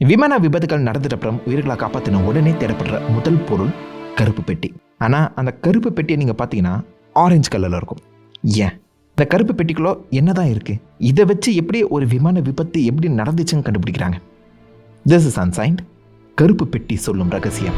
விமான விபத்துகள் நடந்துட்ட அப்புறம் உயிர்களை காப்பாற்றின உடனே தேடப்படுற முதல் பொருள் கருப்பு பெட்டி. ஆனால் அந்த கருப்பு பெட்டியை நீங்கள் பார்த்தீங்கன்னா ஆரஞ்சு கலரில் இருக்கும். ஏன்? இந்த கருப்பு பெட்டிக்குள்ளே என்னதான் இருக்குது இதை வச்சு எப்படி ஒரு விமான விபத்து எப்படி நடந்துச்சுன்னு கண்டுபிடிக்கிறாங்க? திஸ் இஸ் அன்சைன்ட் கருப்பு பெட்டி சொல்லும் ரகசியம்.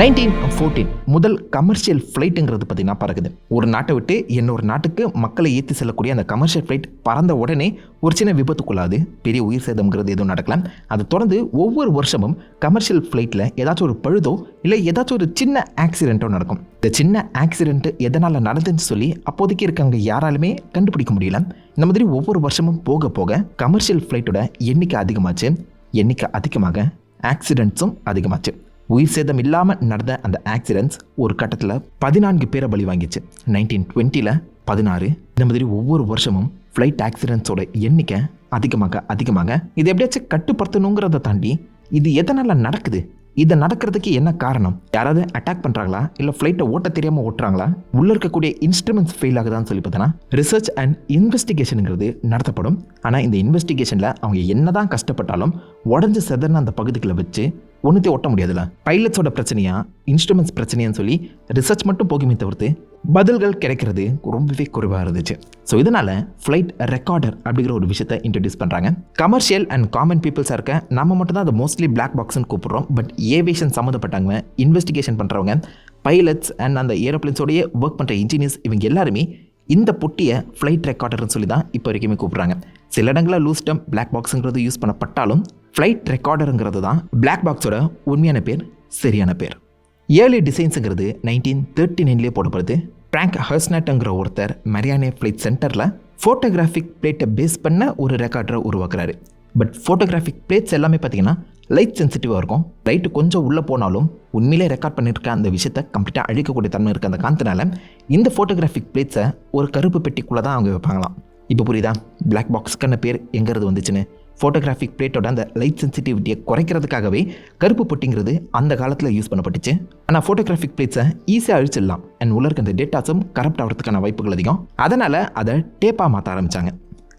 நைன்டீன் ஃபோர்டீன் முதல் கமர்ஷியல் ஃப்ளைட்டுங்கிறது பார்த்தீங்கன்னா பறக்குது. ஒரு நாட்டை விட்டு இன்னொரு நாட்டுக்கு மக்களை ஏற்றி செல்லக்கூடிய அந்த கமர்ஷியல் ஃப்ளைட் பறந்த உடனே ஒரு சின்ன விபத்துக்குள்ளாது. பெரிய உயிர் சேதம்ங்கிறது எதுவும் நடக்கலாம். அதை தொடர்ந்து ஒவ்வொரு வருஷமும் கமர்ஷியல் ஃப்ளைட்டில் ஏதாச்சும் ஒரு பழுதோ இல்லை ஏதாச்சும் ஒரு சின்ன ஆக்சிடெண்ட்டோ நடக்கும். இந்த சின்ன ஆக்சிடென்ட் எதனால் நடந்துன்னு சொல்லி அப்போதைக்கு இருக்கவங்க யாராலுமே கண்டுபிடிக்க முடியல. இந்த மாதிரி ஒவ்வொரு வருஷமும் போக போக கமர்ஷியல் ஃப்ளைட்டோட எண்ணிக்கை அதிகமாச்சு. எண்ணிக்கை அதிகமாக ஆக்சிடென்ட்ஸும் அதிகமாச்சு. உயிர் சேதம் இல்லாமல் நடந்த அந்த ஆக்சிடென்ட்ஸ் ஒரு கட்டத்தில் பதினான்கு பேரை பலி வாங்கிச்சு. நைன்டீன் டுவெண்ட்டியில் பதினாறு. இந்த மாதிரி ஒவ்வொரு வருஷமும் ஃப்ளைட் ஆக்சிடென்ட்ஸோட எண்ணிக்கை அதிகமாக அதிகமாக. இது எப்படியாச்சும் கட்டுப்படுத்தணுங்கிறத தாண்டி இது எதனால் நடக்குது? இது நடக்கிறதுக்கு என்ன காரணம்? யாராவது அட்டாக் பண்ணுறாங்களா இல்லை ஃப்ளைட்டை ஓட்ட தெரியாமல் ஓட்டுறாங்களா? உள்ளே இருக்கக்கூடிய இன்ஸ்ட்ருமெண்ட்ஸ் ஃபெயில் ஆகுதான்னு சொல்லி பார்த்தோன்னா ரிசர்ச் அண்ட் இன்வெஸ்டிகேஷனுங்கிறது நடத்தப்படும். ஆனால் இந்த இன்வெஸ்டிகேஷனில் அவங்க என்னதான் கஷ்டப்பட்டாலும் உடஞ்சி செதறின அந்த பகுதிகளை வச்சு ஒன்றுத்தையும் ஒட்ட முடியாதுல்ல? பைலட்ஸோட பிரச்சனையா? இன்ஸ்ட்ருமெண்ட்ஸ் பிரச்சனையான்னு சொல்லி ரிசர்ச் மட்டும் போகுமே தவிர்த்து பதில்கள் கிடைக்கிறது ரொம்பவே குறைவாக இருந்துச்சு. ஸோ இதனால் ஃப்ளைட் ரெக்கார்டர் அப்படிங்கிற ஒரு விஷயத்தை இன்ட்ரடியூஸ் பண்ணுறாங்க கமர்ஷியல் அண்ட் காமன் பீப்புள்ஸாக இருக்க நம்ம மட்டும் தான் அதை மோஸ்ட்லி பிளாக் பாக்ஸ்னு கூப்பிட்றோம். பட் ஏவியேஷன் சம்மந்தப்பட்டவங்க இன்வெஸ்டிகேஷன் பண்ணுறவங்க பைலட்ஸ் அண்ட் அந்த ஏரோப்ளேன்ஸோடைய ஒர்க் பண்ணுற இன்ஜினியர்ஸ் இவங்க எல்லாருமே இந்த பொட்டியை ஃப்ளைட் ரெக்கார்டர்னு சொல்லி தான் இப்போ வரைக்குமே கூப்பிட்றாங்க. சில இடங்களில் லூஸ்டம் பிளாக் பாக்ஸுங்கிறது யூஸ் பண்ணப்பட்டாலும் ஃப்ளைட் ரெக்கார்டருங்கிறது தான் பிளாக் பாக்ஸோட உண்மையான பேர் சரியான பேர். ஏர்லி டிசைன்ஸுங்கிறது நைன்டீன் தேர்ட்டி நைன்லேயே போடப்படுது. பிராங்க் ஹர்ஸ்னட்டுங்கிற ஒருத்தர் மரியானே ஃப்ளைட் சென்டரில் ஃபோட்டோகிராஃபிக் பிளேட்டை பேஸ் பண்ண ஒரு ரெக்கார்டரை உருவாக்குறாரு. பட் ஃபோட்டோகிராஃபிக் பிளேட்ஸ் எல்லாமே பார்த்தீங்கன்னா லைட் சென்சிட்டிவாக இருக்கும். லைட்டு கொஞ்சம் உள்ளே போனாலும் உண்மையிலே ரெக்கார்ட் பண்ணியிருக்க அந்த விஷயத்தை கம்ப்ளீட்டாக அழிக்கக்கூடிய தன்மை இருக்க அந்த காந்தனால இந்த ஃபோட்டோகிராஃபிக் பிளேட்ஸை ஒரு கருப்பு பெட்டிக்குள்ளே தான் அவங்க வைப்பாங்களாம். இப்போ புரியுதா? பிளாக் பாக்ஸ்க்கான பேர் எங்கிறது வந்துச்சுன்னு? ஃபோட்டோகிராஃபிக் பிளேட்டோட அந்த லைட் சென்சிட்டிவிட்டியை குறைக்கிறதுக்காகவே கருப்பு பொட்டிங்கிறது அந்த காலத்தில் யூஸ் பண்ணப்பட்டுச்சு. ஆனால் ஃபோட்டோகிராஃபிக் பிளேட்ஸை ஈஸியாக அழிச்சிடலாம். அண்ட் உள்ள இருக்க அந்த டேட்டாஸும் கரப்ட் ஆகிறதுக்கான வாய்ப்புகள் அதிகம். அதனால் அதை டேப்பாக மாற்ற ஆரம்பித்தாங்க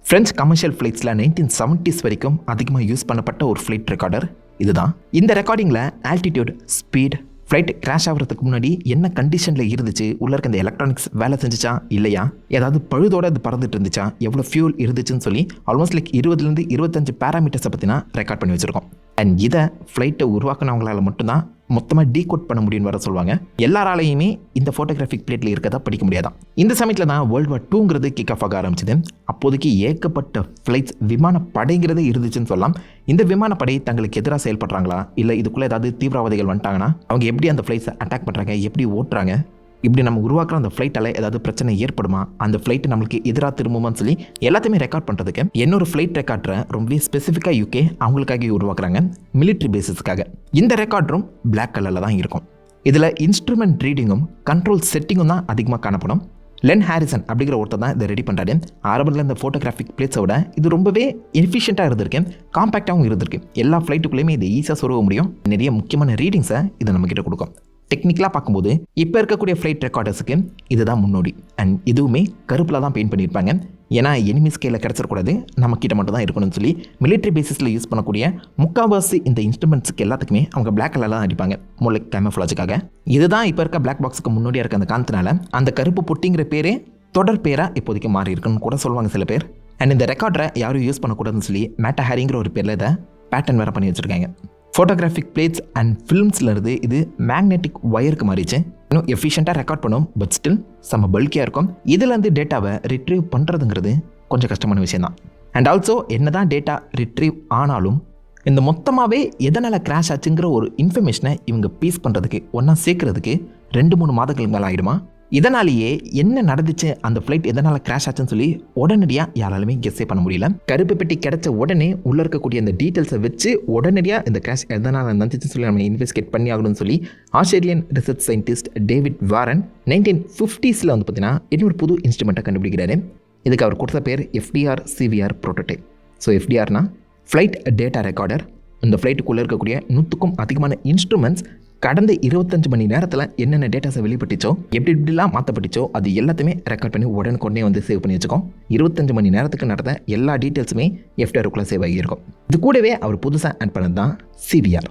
ஃப்ரெஞ்ச் கமர்ஷியல் ஃப்ளைட்ஸில் நைன்டீன் செவன்ட்டிஸ் வரைக்கும் அதிகமாக யூஸ் பண்ணப்பட்ட ஒரு ஃப்ளைட் ரெக்கார்டர் இதுதான். இந்த ரெக்கார்டிங்கில் ஆல்டிடியூட் ஸ்பீட் ஃப்ளைட் கிராஷ் ஆகிறதுக்கு முன்னாடி என்ன கண்டிஷனில் இருந்துச்சு? உள்ள இருக்க இந்த எலக்ட்ரானிக்ஸ் வேலை செஞ்சுச்சா? இல்லையா? ஏதாவது பழுதோடு அது பறந்துட்டு இருந்துச்சா? எவ்வளோ ஃபியூல் இருந்துச்சுன்னு சொல்லி ஆல்மோஸ்ட் லைக் இருபதுலேருந்து இருபத்தஞ்சு பேராமீட்டர்ஸை பற்றினா ரெக்கார்ட் பண்ணி வச்சுருக்கோம். அண்ட் இதை ஃப்ளைட்டை உருவாக்குனவங்களால மட்டும்தான் மொத்தமாக டீகோட் பண்ண முடியும்னு வர சொல்லுவாங்க. எல்லாராலையுமே இந்த ஃபோட்டோகிராஃபிக் பிளேட்டில் இருக்கதா படிக்க முடியாதான். இந்த சமயத்தில் தான் வேர்ல்டு வார் டூங்கிறது கிக் ஆஃப் ஆக ஆரம்பிச்சது. அப்போதைக்கு ஏகப்பட்ட ஃப்ளைட்ஸ் விமான படைங்கிறது இருந்துச்சுன்னு சொல்லலாம். இந்த விமானப்படை தங்களுக்கு எதிராக செயல்படுறாங்களா? இல்லை இதுக்குள்ளே ஏதாவது தீவிரவாதிகள் வந்துட்டாங்கன்னா அவங்க எப்படி அந்த ஃப்ளைட்ஸை அட்டாக் பண்ணுறாங்க எப்படி ஓட்டுறாங்க? இப்படி நம்ம உருவாக்குற அந்த ஃப்ளைட்டால் ஏதாவது பிரச்சனை ஏற்படுமா? அந்த ஃப்ளைட்டு நம்மளுக்கு எதிராக திரும்புமான்னு சொல்லி எல்லாத்தையுமே ரெக்கார்ட் பண்ணுறதுக்கு இன்னொரு ஃப்ளைட் ரெக்கார்டரை ரொம்பவே ஸ்பெசிஃபிக்காக யூகே அவங்களுக்காக உருவாக்குறாங்க மிலிட்ரி பேசிஸ்க்காக இந்த ரெக்கார்டரும் பிளாக் கலரில் தான் இருக்கும். இதில் இன்ஸ்ட்ருமெண்ட் ரீடிங்கும் கண்ட்ரோல் செட்டிங்கும் தான் அதிகமாக காணப்படும். லென் ஹாரிசன் அப்படிங்கிற ஒருத்தர் தான் இதை ரெடி பண்ணுறாரு ஆரம்பத்தில் இந்த ஃபோட்டோகிராஃபிக் பிளேட்ஸை விட இது ரொம்பவே எஃபிஷியண்ட்டாக இருந்திருக்கு. காம்பேக்டாகவும் இருந்திருக்கு. எல்லா ஃப்ளைட்டுக்குள்ளேயுமே இதை ஈஸியாக சொருக முடியும். நிறைய முக்கியமான ரீடிங்ஸை இது நம்மக்கிட்ட கொடுக்கும். டெக்னிக்கலாக பார்க்கும்போது இப்போ இருக்கக்கூடிய ஃப்ளைட் ரெக்கார்டர்ஸுக்கு இதுதான் முன்னோடி. அண்ட் இதுவுமே கருப்பில் தான் பெயிண்ட் பண்ணியிருப்பாங்க. ஏன்னா எனிமி ஸ்கேலில் கிடச்சிடக்கூடாது. நம்ம கிட்ட மட்டும் தான் இருக்கணும்னு சொல்லி மிலிட்ரி பேசிஸில் யூஸ் பண்ணக்கூடிய முக்கால்வாசி இந்த இன்ஸ்ட்ருமெண்ட்ஸுக்கு எல்லாத்துக்குமே அவங்க பிளாக் கலரில் தான் அடிப்பாங்க. மூளை கேமஃப்ளாஜுக்காக இதுதான் இப்போ இருக்க பிளாக் பாக்ஸுக்கு முன்னாடியாக இருக்க அந்த காந்தனால அந்த கருப்பு பொட்டிங்கிற பேரே தொடர் பேராக இப்போதைக்கு மாறி இருக்குன்னு கூட சொல்லுவாங்க சில பேர். அண்ட் இந்த ரெக்கார்டரை யாரும் யூஸ் பண்ணக்கூடாதுன்னு சொல்லி மேட்டா ஹேரிங்கிற ஒரு பேரில் இதை பேட்டர்ன் வேறு பண்ணி வச்சுருக்காங்க. ஃபோட்டோகிராஃபிக் பிளேட்ஸ் அண்ட் ஃபிலிம்ஸில் இருந்து இது மேக்னெட்டிக் ஒயருக்கு மாறிச்சு இன்னும் எஃபிஷியண்ட்டாக ரெக்கார்ட் பண்ணும் பட் ஸ்டில் செம்ம பல்கியாக இருக்கும். இதுலேருந்து டேட்டாவை ரிட்ரீவ் பண்ணுறதுங்கிறது கொஞ்சம் கஷ்டமான விஷயம் தான் அண்ட் ஆல்சோ என்ன தான் டேட்டா ரிட்ரீவ் ஆனாலும் இந்த மொத்தமாகவே எதனால் கிராஷ் ஆச்சுங்கிற ஒரு இன்ஃபர்மேஷனை இவங்க பீஸ் பண்ணுறதுக்கு ஒன்றா சேர்க்கறதுக்கு ரெண்டு மூணு மாதங்களுக்கு மேலே ஆகிடுமா இதனாலேயே என்ன நடந்துச்சு? அந்த ஃப்ளைட் எதனால் கிராஷ் ஆச்சுன்னு சொல்லி உடனடியாக யாராலுமே கெஸ்ஸே பண்ண முடியல. கருப்பு பெட்டி கிடைச்ச உடனே உள்ளே இருக்கக்கூடிய அந்த டீட்டெயில்ஸை வச்சு உடனடியாக இந்த கிராஷ் எதனால் நடந்துச்சுன்னு சொல்லி நம்ம இன்வெஸ்டிகேட் பண்ணி ஆகணும்னு சொல்லி Australian research scientist David Warren nineteen ஃபிஃப்டிஸில் வந்து பார்த்தீங்கன்னா இன்னொரு புது இன்ஸ்ட்ருமெண்ட்டை கண்டுபிடிக்கிறாரு. இதுக்கு அவர் கொடுத்த பேர் எஃப்டிஆர் சிவிஆர் ப்ரோட்டோடைப் ஸோ எஃப்டிஆர்னா ஃப்ளைட் டேட்டா ரெக்கார்டர் இந்த ஃப்ளைட்டுக்குள்ளே இருக்கக்கூடிய நூற்றுக்கும் அதிகமான இன்ஸ்ட்ருமெண்ட்ஸ் கடந்த இருபத்தஞ்சு மணி நேரத்தில் என்னென்ன டேட்டாஸை வெளிப்பட்டுச்சோ எப்படி எப்படிலாம் மாற்றப்பட்டுச்சோ அது எல்லாத்தையுமே ரெக்கார்ட் பண்ணி உடனுக்குடனே வந்து சேவ் பண்ணி வச்சுக்கோம். இருபத்தஞ்சு மணி நேரத்துக்கு நடந்த எல்லா டீட்டெயில்ஸுமே எஃப்டிஆருக்குள்ளே சேவ் ஆகியிருக்கும். இது கூடவே அவர் புதுசாக ஆட் பண்ணது தான் சிவிஆர்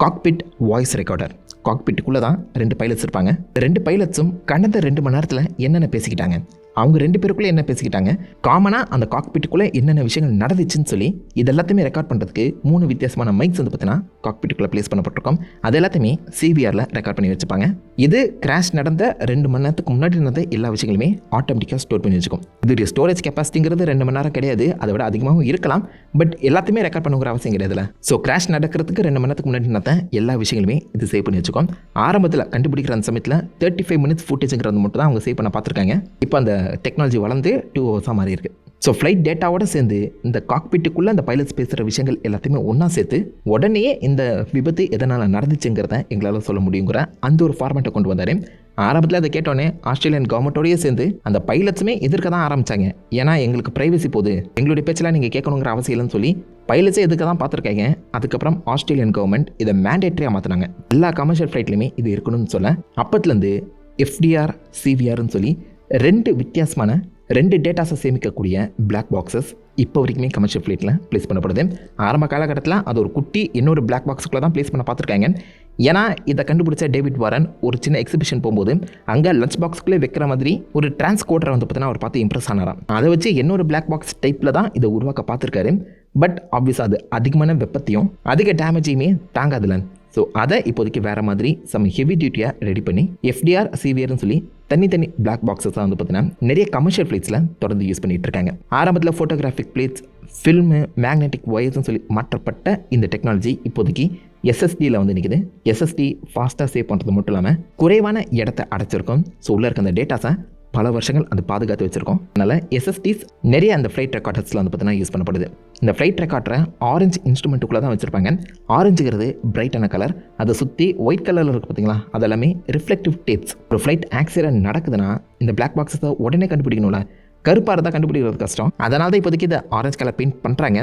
காக்பிட் வாய்ஸ் ரெக்கார்டர் காக்பிட்டுக்குள்ளே தான் ரெண்டு பைலட்ஸ் இருப்பாங்க. ரெண்டு பைலட்ஸும் கடந்த ரெண்டு மணி நேரத்தில் என்னென்ன பேசிக்கிட்டாங்க? அவங்க ரெண்டு பேருக்குள்ளே என்ன பேசிக்கிட்டாங்க? காமனாக அந்த காக்பிட்டுக்குள்ளே என்னென்ன விஷயங்கள் நடந்துச்சுன்னு சொல்லி இது எல்லாத்தையுமே ரெக்கார்ட் பண்ணுறதுக்கு மூணு வித்தியாசமான மைக்ஸ் வந்து பார்த்தீங்கன்னா காக்பீட்டுக்குள்ளே ப்ளேஸ் பண்ணப்பட்டிருக்கோம். அது எல்லாத்தையுமே சிவிஆரில் ரெக்கார்ட் பண்ணி வச்சுப்பாங்க. இது கிராஷ் நடந்த ரெண்டு மணி நேரத்துக்கு முன்னாடி நடந்த எல்லா விஷயங்களுமே ஆட்டோமேட்டிக்காக ஸ்டோர் பண்ணி வச்சுக்கும். இதோடைய ஸ்டோரேஜ் கெப்பாசிட்டிங்கிறது ரெண்டு மணி நேரம் கிடையாது. அதை விட அதிகமாகவும் இருக்கலாம். பட் எல்லாத்தையுமே ரெக்கார்ட் பண்ணுங்கிற அவசியம் கிடையாதுல ஸோ கிராஷ் நடக்கிறதுக்கு ரெண்டு மணி நேரத்துக்கு முன்னாடி நடந்த எல்லா விஷயங்களுமே இது சேவ் பண்ணி வச்சுக்கோம். ஆரம்பத்தில் கண்டுபிடிக்கிற அந்த சமயத்தில் தேர்ட்டி ஃபைவ் மினிட்ஸ் ஃபுட்டேஜுங்கிறது மட்டும் தான் அவங்க சேவ் பண்ண பார்த்துருக்காங்க. இப்போ அந்த டெக்னாலஜி வளர்ந்து டூ ஹவர்ஸாக மாறி இருக்கு. ஸோ ஃப்ளைட் டேட்டாவோட சேர்ந்து இந்த காக்பிட்டுக்குள்ளே அந்த பைலட்ஸ் பேசுகிற விஷயங்கள் எல்லாத்தையுமே ஒன்றா சேர்த்து உடனே இந்த விபத்து எதனால் நடந்துச்சுங்கிறத எங்களால் சொல்ல முடியுங்கிற அந்த ஒரு ஃபார்மேட்டை கொண்டு வந்தார். ஆரம்பத்தில் அதை கேட்டோன்னே ஆஸ்திரேலியன் கவர்மெண்ட்டோடய சேர்ந்து அந்த பைலட்ஸுமே எதிர்க்க தான் ஆரம்பித்தாங்க ஏன்னா எங்களுக்கு ப்ரைவசி போகுது எங்களுடைய பேச்செல்லாம் நீங்கள் கேட்கணுங்கிற அவசியம் இல்லைன்னு சொல்லி பைலட்ஸே எதுக்கு தான் பார்த்துருக்காங்க. அதுக்கப்புறம் ஆஸ்திரேலியன் கவர்மெண்ட் இதை மேண்டேட்ரியாக மாற்றினாங்க எல்லா கமர்ஷியல் ஃப்ளைட்லையுமே இது இருக்கணும்னு சொல்ல அப்பத்துலேருந்து எஃப்டிஆர் சிவிஆர்னு சொல்லி ரெண்டு வித்தியாசமான ரெண்டு டேட்டாஸை சேமிக்கக்கூடிய பிளாக் பாக்ஸஸ் இப்போ வரைக்குமே கமர்ஷியல் ஃப்ளைட்டில் ப்ளேஸ் பண்ணப்படுது. ஆரம்ப காலகட்டத்தில் அது ஒரு குட்டி இன்னொரு பிளாக் பாக்ஸுக்குள்ளே தான் ப்ளேஸ் பண்ண பார்த்துருக்காங்க. ஏன்னா இதை கண்டுபிடிச்ச டேவிட் வாரன் ஒரு சின்ன எக்ஸிபிஷன் போகும்போது அங்கே லஞ்ச் பாக்ஸ்க்குள்ளே வைக்கிற மாதிரி ஒரு டிரான்ஸ்கோடரை வந்து பார்த்தீங்கன்னா அவர் பார்த்து இம்ப்ரெஸ் ஆனாராம். அதை வச்சு இன்னொரு பிளாக் பாக்ஸ் டைப்பில் தான் இதை உருவாக்க பார்த்துருக்காரு. பட் ஆப்வியஸாக அது அதிகமான வெப்பத்தையும் அதிக டேமேஜையுமே தாங்காதுலன் ஸோ அதை இப்போதைக்கு வேறு மாதிரி சம் ஹெவி டியூட்டியாக ரெடி பண்ணி எஃப்டிஆர் சிவியர்னு சொல்லி தனித்தனி பிளாக் பாக்ஸஸ்லாம் வந்து பார்த்தீங்கன்னா நிறைய கமர்ஷியல் ஃப்ளைட்ஸில் தொடர்ந்து யூஸ் பண்ணிகிட்டு இருக்காங்க. ஆரம்பத்தில் ஃபோட்டோகிராஃபிக் பிளேட்ஸ் ஃபில்மு மேக்னெட்டிக் ஒயர்ஸ்னு சொல்லி மாற்றப்பட்ட இந்த டெக்னாலஜி இப்போதைக்கு எஸ்எஸ்டியில் வந்து நிற்குது எஸ்எஸ்டி ஃபாஸ்ட்டாக சேவ் பண்ணுறது மட்டும் இல்லாமல் குறைவான இடத்த அடைச்சிருக்கும். ஸோ உள்ளே இருக்க அந்த டேட்டாஸை பல வருஷங்கள் அது பாதுகாத்து வச்சுருக்கோம். அதனால் எஸ்எஸ்டிஸ் நிறைய அந்த ஃப்ளைட் ரெக்கார்டர்ஸில் வந்து பார்த்தீங்கன்னா யூஸ் பண்ணப்படுது. இந்த ஃப்ளைட் ரெக்கார்டரை ஆரஞ்சு இன்ஸ்ட்ருமெண்ட்டுக்குள்ளே தான் வச்சுருப்பாங்க. ஆரஞ்சுங்கிறது பிரைட்டான கலர் அதை சுற்றி ஒயிட் கலரில் இருக்குது பார்த்தீங்களா அதெல்லாமே ரிஃப்ளெக்டிவ் டேப்ஸ் ஒரு ஃப்ளைட் ஆக்சிடென்ட் நடக்குதுன்னா இந்த பிளாக் பாக்ஸை உடனே கண்டுபிடிக்கணும்ல. கருப்பாக இருந்தால் கண்டுபிடிக்கிறது கஷ்டம். அதனால தான் இப்போதைக்கு இதை ஆரஞ்சு கலர் பெயிண்ட் பண்ணுறாங்க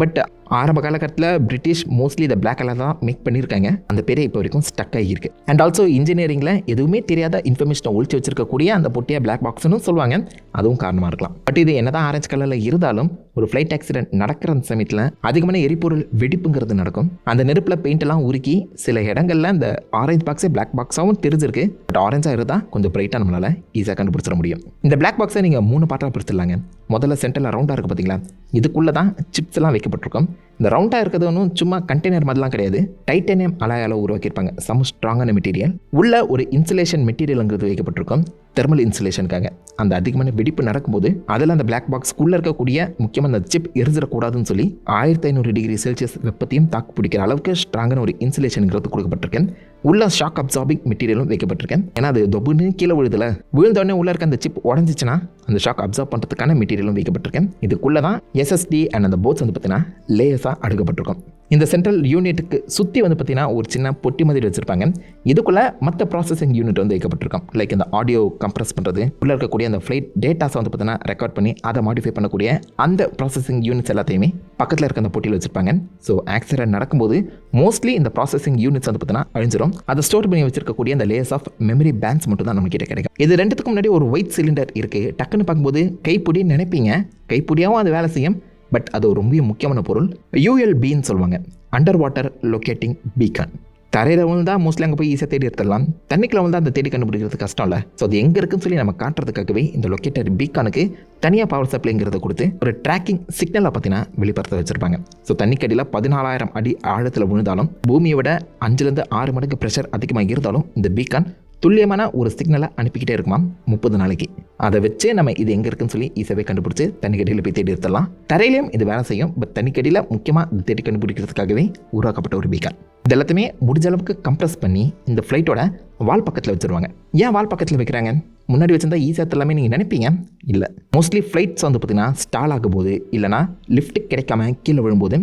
பட் ஆரம்ப காலகட்டத்தில் பிரிட்டிஷ் மோஸ்ட்லி இதை பிளாக் கலர் தான் மேக் பண்ணியிருக்காங்க. அந்த பேரே இப்போ வரைக்கும் ஸ்டக் ஆகியிருக்கு அண்ட் ஆல்சோ இன்ஜினியரிங்கில் எதுவுமே தெரியாத இன்ஃபர்மேஷனை ஒழிச்சு வச்சிருக்கக்கூடிய அந்த பொட்டியாக பிளாக் பாக்ஸ்னு சொல்லுவாங்க. அதுவும் காரணமாக இருக்கலாம். பட் இது என்னதான் ஆரஞ்சு கலரில் இருந்தாலும் ஒரு ஃப்ளைட் ஆக்சிடென்ட் நடக்கிற அந்த சமயத்தில் அதிகமான எரிபொருள் வெடிப்புங்கிறது நடக்கும். அந்த நெருப்பில் பெயிண்டெல்லாம் உருக்கி சில இடங்களில் அந்த ஆரஞ்சு பாக்ஸே பிளாக் பாக்ஸாகவும் தெரிஞ்சிருக்கு. பட் ஆரஞ்சாக இருந்தால் கொஞ்சம் பிரைட்டாக நம்மளால் ஈஸியாக கண்டுபிடிச்சிட முடியும். இந்த பிளாக் பாக்ஸை நீங்கள் மூணு பார்ட்டாக பிடிச்சிடலாங்க முதல்ல சென்டரில் ரவுண்டாக இருக்குது பார்த்தீங்களா இதுக்குள்ளே தான் சிப்ஸ் எல்லாம் வைக்கப்பட்டிருக்கும். இந்த ரவுண்டாக இருக்கிறது ஒன்றும் சும்மா கண்டெய்னர் மாதிரிலாம் கிடையாது. டைட்டேனியம் அலாயால் உருவாக்கியிருப்பாங்க. சம் ஸ்ட்ராங்கான மெட்டீரியல் உள்ள ஒரு இன்சுலேஷன் மெட்டீரியலுங்கிறது வைக்கப்பட்டிருக்கும். தெர்மல் இன்சுலேஷனுக்காக அந்த அதிகமான வெடிப்பு நடக்கும்போது அதில் அந்த பிளாக் பாக்ஸ்க்குள்ளே இருக்கக்கூடிய முக்கியமாக அந்த சிப் எரிஞ்சிடக்கூடாதுன்னு சொல்லி ஆயிரத்தி ஐநூறு டிகிரி செல்சியஸ் வெப்பத்தையும் தாக்கு பிடிக்கிற அளவுக்கு ஸ்ட்ராங்கான ஒரு இன்சுலேஷனுங்கிறது கொடுக்கப்பட்டிருக்கேன் உள்ள ஷாக் அப்சார்பிங் மெட்டீரியலும் வைக்கப்பட்டிருக்கேன். ஏன்னா அது தொபுன்னு கீழே விழுதுல. விழுந்தோடனே உள்ள இருக்க அந்த சிப் உடஞ்சிச்சுன்னா அந்த ஷாக் அப்சார்ப் பண்ணுறதுக்கான மெட்டீரியலும் வைக்கப்பட்டிருக்கேன். இதுக்குள்ளே தான் எஸ்எஸ்டி அண்ட் அந்த போட்ஸ் வந்து பார்த்தீங்கன்னா லேயர்ஸாக அடுக்கப்பட்டிருக்கும். இந்த சென்ட்ரல் யூனிட்டுக்கு சுற்றி வந்து பார்த்திங்கன்னா ஒரு சின்ன பொட்டி மாதிரி வச்சுருப்பாங்க. இதுக்குள்ளே மற்ற ப்ராசஸிங் யூனிட் வந்து வைக்கப்பட்டிருக்கும். லைக் இந்த ஆடியோ கம்ப்ரஸ் பண்ணுறது உள்ளே இருக்கக்கூடிய அந்த ஃப்ளைட் டேட்டாஸை வந்து பார்த்தீங்கன்னா ரெக்கார்ட் பண்ணி அதை மாடிஃபை பண்ணக்கூடிய அந்த ப்ராசஸிங் யூனிட்ஸ் எல்லாத்தையுமே பக்கத்தில் இருக்க அந்த பொட்டியில் வச்சுருப்பாங்க. ஸோ ஆக்சிடென்ட் நடக்கும்போது மோஸ்ட்லி இந்த ப்ராசஸிங் யூனிட்ஸ் வந்து பார்த்தீங்கன்னா அழிஞ்சிரும். அதை ஸ்டோர் பண்ணி வச்சிருக்கக்கூடிய அந்த லேயர்ஸ் ஆஃப் மெமரி பேங்க்ஸ் மட்டும் தான் நம்ம கிட்டே கிடைக்கும். இது ரெண்டுத்துக்கு முன்னாடி ஒரு ஒயிட் சிலிண்டர் இருக்குது டக்குன்னு பார்க்கும்போது கைப்பிடி நினைப்பீங்க. கைப்பிடியாகவும் அது வேலை செய்யும். பட் அது ஒரு ரொம்ப முக்கியமான பொருள். யூஎல்பின்னு சொல்லுவாங்க. அண்டர் வாட்டர் லொக்கேட்டிங் பீக்கான் தரையில் விழுந்தா மோஸ்ட்லி அங்கே போய் ஈஸியாக தேடி எடுத்துடலாம். தண்ணிக்குள்ள விழுந்தா அந்த தேடி கண்டுபிடிக்கிறது கஷ்டம் இல்லை. ஸோ அது எங்கே இருக்குன்னு சொல்லி நம்ம காட்டுறதுக்காகவே இந்த லொக்கேட்டர் பீக்கானுக்கு தனியாக பவர் சப்ளைங்கிறத கொடுத்து ஒரு ட்ராக்கிங் சிக்னலை பார்த்தீங்கன்னா வெளிப்படுத்த வச்சுருப்பாங்க. ஸோ தண்ணிக்கடியில் பதினாலாயிரம் அடி ஆழத்தில் விழுந்தாலும் பூமியை விட அஞ்சுலேருந்து ஆறு மடங்கு ப்ரெஷர் அதிகமாக இருந்தாலும் இந்த பீக்கான் துல்லியமான ஒரு சிக்னலை அனுப்பிக்கிட்டே இருக்குமாம் முப்பது நாளைக்கு. அதை வச்சு நம்ம இது எங்கே இருக்குன்னு சொல்லி ஈஸியாகவே கண்டுபிடிச்சி தண்ணிக்கடியில் போய் தேடி எடுத்துடலாம். தரையிலையும் இது வேலை செய்யும். பட் தண்ணிக்கடியில் முக்கியமாக இது தேடி கண்டுபிடிக்கிறதுக்காகவே உருவாக்கப்பட்ட ஒரு பீக்கர் இது எல்லாத்தையுமே முடிஞ்ச அளவுக்கு கம்ப்ரஸ் பண்ணி இந்த ஃப்ளைட்டோட வால் பக்கத்தில் வச்சுருவாங்க. ஏன் வால் பக்கத்தில் வைக்கிறாங்க? முன்னாடி வச்சிருந்தா ஈஸியாக எல்லாமே நீங்கள் நினைப்பீங்க? இல்லை. மோஸ்ட்லி ஃப்ளைட்ஸ் வந்து பார்த்தீங்கன்னா ஸ்டால் ஆகும்போது இல்லைனா லிஃப்ட் கிடைக்காம கீழே விழும்போது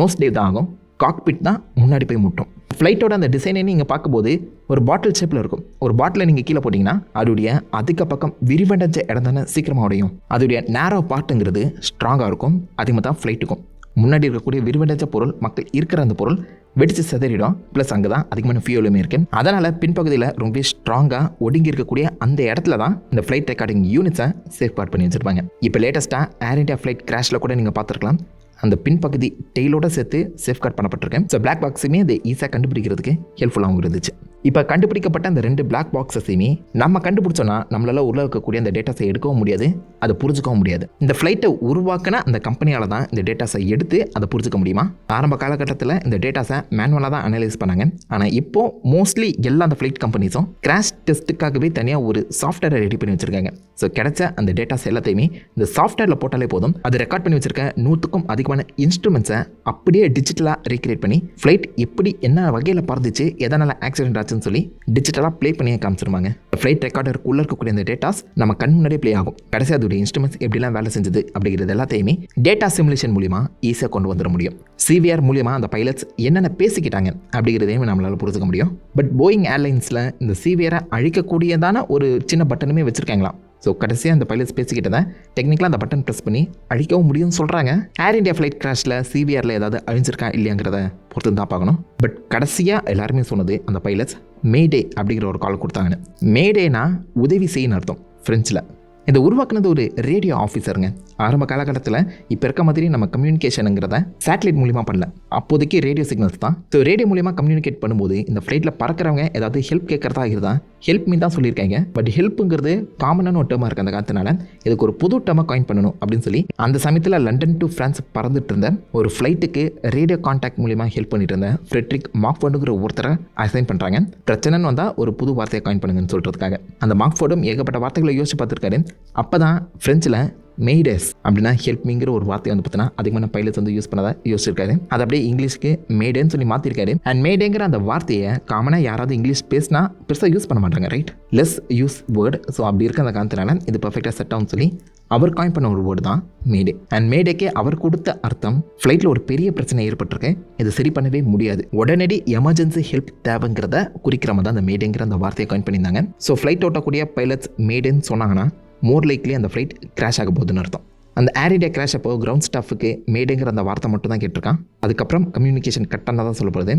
நோஸ் டேவ் தான் ஆகும். காக்பிட் தான் முன்னாடி போய் முட்டும். ஃப்ளைட்டோட அந்த டிசைனை நீங்கள் பார்க்கும்போது ஒரு பாட்டில் ஷேப்பில் இருக்கும். ஒரு பாட்டிலை நீங்கள் கீழே போட்டிங்கன்னா அதோடைய அதிக பக்கம் விரிவடைஞ்ச இடம் தானே சீக்கிரமாக உடையும். அதோடைய நேரோ பார்ட்டுங்கிறது ஸ்ட்ராங்காக இருக்கும். அதே மாதிரி தான் ஃப்ளைட்டுக்கும் முன்னாடி இருக்கக்கூடிய விரிவடைஞ்ச பொருள் மக்கள் இருக்கிற அந்த பொருள் வெடிச்சு செதறிடும். ப்ளஸ் அங்கே தான் அதிகமான ஃபியூலுமே இருக்கு. அதனால் பின்பகுதியில் ரொம்ப ஸ்ட்ராங்காக ஒடுங்கி இருக்கக்கூடிய அந்த இடத்துல தான் இந்த ஃப்ளைட் ரெக்கார்டிங் யூனிட்ஸை சேஃப்கார்ட் பண்ணி வச்சிருப்பாங்க. இப்போ லேட்டஸ்ட்டாக ஏர் இண்டியா ஃப்ளைட் கிராஷில் கூட நீங்கள் பார்த்துருக்கலாம். அந்த பின்பகுதி டெய்லோட சேர்த்து சேஃப்கார்ட் பண்ணப்பட்டிருக்கேன். ஸோ பிளாக் பாக்ஸுமே அது ஈஸியாக கண்டுபிடிக்கிறதுக்கு ஹெல்ப்ஃபுல்லாகவும் இருந்துச்சு. இப்போ கண்டுபிடிக்கப்பட்ட அந்த ரெண்டு பிளாக் பாக்ஸஸையுமே நம்ம கண்டுபிடிச்சோன்னா நம்மளால் உள்ள இருக்கக்கூடிய அந்த டேட்டாஸை எடுக்கவும் முடியாது அதை புரிஞ்சுக்கவும் முடியாது. இந்த ஃப்ளைட்டை உருவாக்கின அந்த கம்பெனியால் தான் இந்த டேட்டாஸை எடுத்து அதை புரிஞ்சுக்க முடியுமா? ஆரம்ப காலகட்டத்தில் இந்த டேட்டாஸை மேனுவலாக தான் அனலைஸ் பண்ணாங்க. ஆனால் இப்போது மோஸ்ட்லி எல்லா அந்த ஃப்ளைட் கம்பெனிஸும் கிராஷ் டெஸ்ட்டுக்காகவே தனியாக ஒரு சாஃப்ட்வேரை ரெடி பண்ணி வச்சுருக்காங்க. ஸோ கிடைச்ச அந்த டேட்டாஸ் எல்லாத்தையுமே இந்த சாஃப்ட்வேரில் போட்டாலே போதும். அது ரெக்கார்ட் பண்ணி வச்சிருக்க நூற்றுக்கும் அதிகமான இன்ஸ்ட்ருமெண்ட்ஸை அப்படியே டிஜிட்டலாக ரீக்ரியேட் பண்ணி ஃப்ளைட் எப்படி என்ன வகையில் பறந்துச்சு எதனால் ஆக்சிடென்ட் ஆச்சுன்னு சொல்லி டிஜிட்டலாக ப்ளே பண்ணி காமிச்சிருவாங்க. ஃப்ளைட் ரெக்கார்டருக்குள்ளே இருக்கக்கூடிய அந்த டேட்டாஸ் நம்ம கண் முன்னாடியே ப்ளே ஆகும். கடைசி அதோடைய இன்ஸ்ட்ருமெண்ட்ஸ் எப்படிலாம் வேலை செஞ்சது அப்படிங்கிறது எல்லாத்தையுமே டேட்டா சிமுலேஷன் மூலிமா ஈஸியாக கொண்டு வந்துட முடியும். சிவிஆர் மூலியமாக அந்த பைலட்ஸ் என்னென்ன பேசிக்கிட்டாங்க அப்படிங்கிறதையும் நம்மளால் புரிஞ்சுக்க முடியும். பட் போயிங் ஏர்லைன்ஸில் இந்த சிவியரை அழிக்கக்கூடியதான ஒரு சின்ன பட்டனுமே வச்சுருக்காங்களாம். ஸோ கடைசியாக அந்த பைலட்ஸ் பேசிக்கிட்டதை டெக்னிக்கலாக அந்த பட்டன் ப்ரெஸ் பண்ணி அழிக்கவும் முடியும்னு சொல்கிறாங்க ஏர் இண்டியா ஃப்ளைட் கிராஷில் சிவிஆரில் ஏதாவது அழிஞ்சிருக்கா இல்லையாங்கிறத பொறுத்து தான் பார்க்கணும். பட் கடைசியாக எல்லாருமே சொன்னது அந்த பைலட்ஸ் மேடே அப்படிங்கிற ஒரு கால் கொடுத்தாங்கன்னு. மேடேனா உதவி செய்யணும் அர்த்தம். ஃப்ரெஞ்சில் இதை உருவாக்குனது ஒரு ரேடியோ ஆஃபீஸருங்க ஆரம்ப காலகட்டத்தில் இப்போ இருக்க மாதிரி நம்ம கம்யூனிகேஷனுங்கிறத சேட்டலைட் மூலிமா பண்ணல. அப்போதைக்கு ரேடியோ சிக்னல்ஸ் தான். ஸோ ரேடியோ மூலிமா கம்யூனிகேட் பண்ணும்போது இந்த ஃப்ளைட்டில் பறக்கிறவங்க ஏதாவது ஹெல்ப் கேட்குறதா இருந்தா ஹெல்ப் மீன் தான் சொல்லியிருக்காங்க. பட் ஹெல்ப்புங்கிறது காமனான ஒரு டேர்மாக இருக்குது அந்த காலத்தினால. இதுக்கு ஒரு புது டேர்மாக காயின் பண்ணணும் அப்படின்னு சொல்லி அந்த சமயத்தில் லண்டன் டு ஃப்ரான்ஸ் பறந்துட்டு இருந்த ஒரு ஃப்ளைட்டுக்கு ரேடியோ கான்டாக்ட் மூலிமா ஹெல்ப் பண்ணிட்டு இருந்த ஃப்ரெட்ரிக் மாக்ஃபோர்டுங்கிற ஒருத்தரை அசைன் பண்ணுறாங்க பிரச்சனைன்னு வந்தால் ஒரு புது வார்த்தையை காயின் பண்ணுங்கன்னு சொல்கிறதுக்காக அந்த மார்க்ஃபோர்டும் ஏகப்பட்ட வார்த்தைகளை யோசிச்சு பார்த்துருக்காரு. அப்போ தான் ஃப்ரெஞ்சில் மெய்டஸ் அப்படின்னா ஹெல்ப்மிங்கிற ஒரு வார்த்தை வந்து பார்த்தீங்கன்னா அதிகமான பைலட்ஸ் வந்து யூஸ் பண்ணதை யோசிச்சிருக்காரு. அது அப்படியே இங்கிலீஷ்க்கு மேடேன்னு சொல்லி மாற்றிருக்காரு அண்ட் மேடேங்கிற அந்த வார்த்தையை காமனாக யாராவது இங்கிலீஷ் பேசினா பெருசாக யூஸ் பண்ண மாட்டாங்க right less use word so அப்படி இருக்க அந்த காரணத்தினால இது பர்ஃபெக்டாக செட் ஆகும் சொல்லி அவர் காயின் பண்ண ஒரு வேர்டு தான் மேடே அண்ட் மேடேக்கே அவர் கொடுத்த அர்த்தம் ஃப்ளைட்டில் ஒரு பெரிய பிரச்சனை ஏற்பட்டிருக்கு. இதை சரி பண்ணவே முடியாது. உடனடி எமர்ஜென்சி ஹெல்ப் தேவைங்கிறத குறிக்கிற மாதிரி தான் அந்த மேடேங்கிற அந்த வார்த்தையை காயின் பண்ணியிருந்தாங்க. ஸோ ஃப்ளைட் ஓட்டக்கூடிய பைலட்ஸ் மேடேன்னு சொன்னாங்கன்னா மோர் லைக்லி அந்த ஃப்ளைட் கிராஷ் ஆக போகுதுன்னு அர்த்தம். அந்த ஏர் இண்டியா கிராஷ் அப்போ கிரவுண்ட் ஸ்டாஃபுக்கு மேடுங்கிற அந்த வார்த்தை மட்டும் தான் கேட்டிருக்கான். அதுக்கப்புறம் கம்யூனிகேஷன் கட்டாக தான் சொல்லப்படுது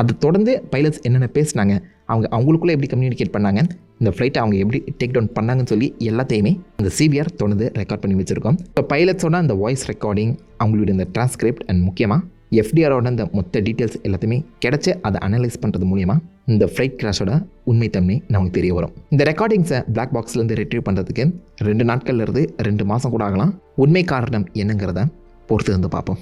அது தொடர்ந்து பைலட்ஸ் என்னென்ன பேசினாங்க அவங்க அவங்களுக்குள்ளே எப்படி கம்யூனிகேட் பண்ணாங்க இந்த ஃப்ளைட்டை அவங்க எப்படி டேக் டவுன் பண்ணாங்கன்னு சொல்லி எல்லாத்தையுமே அந்த சிபிஆர் தொடர்ந்து ரெக்கார்ட் பண்ணி வச்சுருக்கோம். இப்போ பைலட்ஸோட அந்த வாய்ஸ் ரெக்கார்டிங் அவங்களுடைய இந்த டிரான்ஸ்கிரிப்ட் அண்ட் முக்கியமாக எஃப்டிஆரோட அந்த மொத்த டீட்டெயில்ஸ் எல்லாத்தையுமே கிடச்சி அதை அனலைஸ் பண்ணுறது மூலியமாக இந்த ஃப்ளைட் கிராஷோட உண்மைத்தன்மை நமக்கு தெரிய வரும். இந்த ரெக்கார்டிங்ஸை பிளாக் பாக்ஸ்லேருந்து ரிட்ரீவ் பண்ணுறதுக்கு ரெண்டு நாட்கள்லேருந்து ரெண்டு மாதம் கூட ஆகலாம். உண்மை காரணம் என்னங்கிறத பொறுத்து வந்து பார்ப்போம்.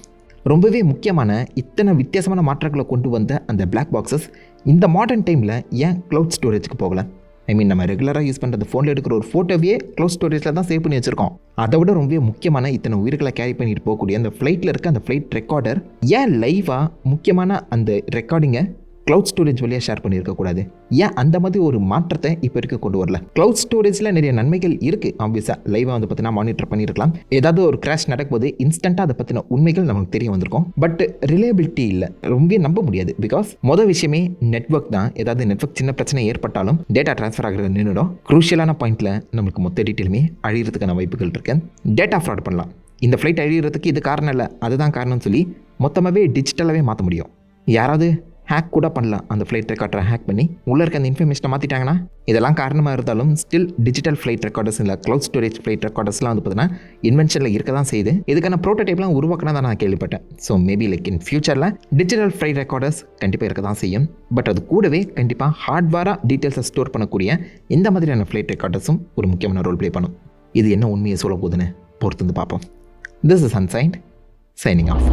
ரொம்பவே முக்கியமான இத்தனை வித்தியாசமான மாற்றங்களை கொண்டு வந்த அந்த பிளாக் பாக்ஸஸ் இந்த மாடர்ன் டைமில் ஏன் க்ளவுட் ஸ்டோரேஜ்க்கு போகலை? ஐ மீன் நம்ம ரெகுலராக யூஸ் பண்ணுறது ஃபோனில் எடுக்கிற ஒரு ஃபோட்டோவே க்ளோஸ் ஸ்டோரேஜில் தான் சேவ் பண்ணி வச்சிருக்கோம். அதை விட ரொம்பவே முக்கியமான இத்தனை உயிர்களை கேரி பண்ணிட்டு போகக்கூடிய அந்த ஃப்ளைட்டில் இருக்க அந்த ஃப்ளைட் ரெக்கார்டர் ஏன் லைவாக முக்கியமான அந்த ரெக்கார்டிங்கை க்ளவுட் ஸ்டோரேஜ் வழியாக ஷேர் பண்ணியிருக்கக்கூடாது ஏன் அந்த மாதிரி ஒரு மாற்றத்தை இப்போ இருக்க கொண்டு வரல? க்ளவுட் ஸ்டோரேஜில் நிறைய நன்மைகள் இருக்குது ஆப்வியஸாக லைவாக வந்து பார்த்தீங்கன்னா மானிட்டர் பண்ணியிருக்கலாம் ஏதாவது ஒரு கிராஷ் நடக்கும்போது இன்ஸ்டண்ட்டாக அதை பற்றின உண்மைகள் நமக்கு தெரிய வந்திருக்கும். பட் ரிலேபிலிட்டி இல்லை. ரொம்ப நம்ப முடியாது. பிகாஸ் மொதல் விஷயமே நெட்ஒர்க் தான். ஏதாவது நெட்ஒர்க் சின்ன பிரச்சனை ஏற்பட்டாலும் டேட்டா ட்ரான்ஸ்ஃபர் ஆகிறது நின்றுடும் குரூஷியலான பாயிண்ட்டில் நம்மளுக்கு மொத்த டீட்டெயிலுமே அழிகிறதுக்கான வாய்ப்புகள் இருக்கு. டேட்டா ஃப்ராட் பண்ணலாம். இந்த ஃப்ளைட் அழிகிறதுக்கு இது காரணம் இல்லை. அதுதான் காரணம்னு சொல்லி மொத்தமாகவே டிஜிட்டலாகவே மாற்ற முடியும். யாராவது ஹேக் கூட பண்ணலாம். அந்த ஃப்ளைட் ரெக்கார்டரை ஹேக் பண்ணி உள்ளே இருக்க அந்த இன்ஃபர்மேஷனை மாற்றிட்டாங்கன்னா இதெல்லாம் காரணமாக இருந்தாலும் ஸ்டில் டிஜிட்டல் ஃப்ளைட் ரெக்கார்டர்ஸ் இல்லை க்ளவுட் ஸ்டோரேஜ் ஃப்ளைட் ரெக்கார்டர்ஸ்லாம் வந்து பார்த்தீங்கன்னா இன்வென்ஷனில் இருக்க தான் செய்யுது. இதுக்கான ப்ரோட்டோடைப்லாம் உருவாக்கினா தான் நான் கேள்விப்பட்டேன். ஸோ மேபி லைக் இன் ஃபியூச்சரில் டிஜிட்டல் ஃப்ளைட் ரெக்கார்டர்ஸ் கண்டிப்பாக இருக்க தான் செய்யும். பட் அது கூடவே கண்டிப்பாக ஹார்ட்வேராக டீட்டெயில்ஸை ஸ்டோர் பண்ணக்கூடிய இந்த மாதிரியான ஃப்ளைட் ரெக்கார்டர்ஸும் ஒரு முக்கியமான ரோல் ப்ளே பண்ணும். இது என்ன உண்மையை சொல்ல போகுதுன்னு பொறுத்து வந்து பார்ப்போம். This is ancient signing off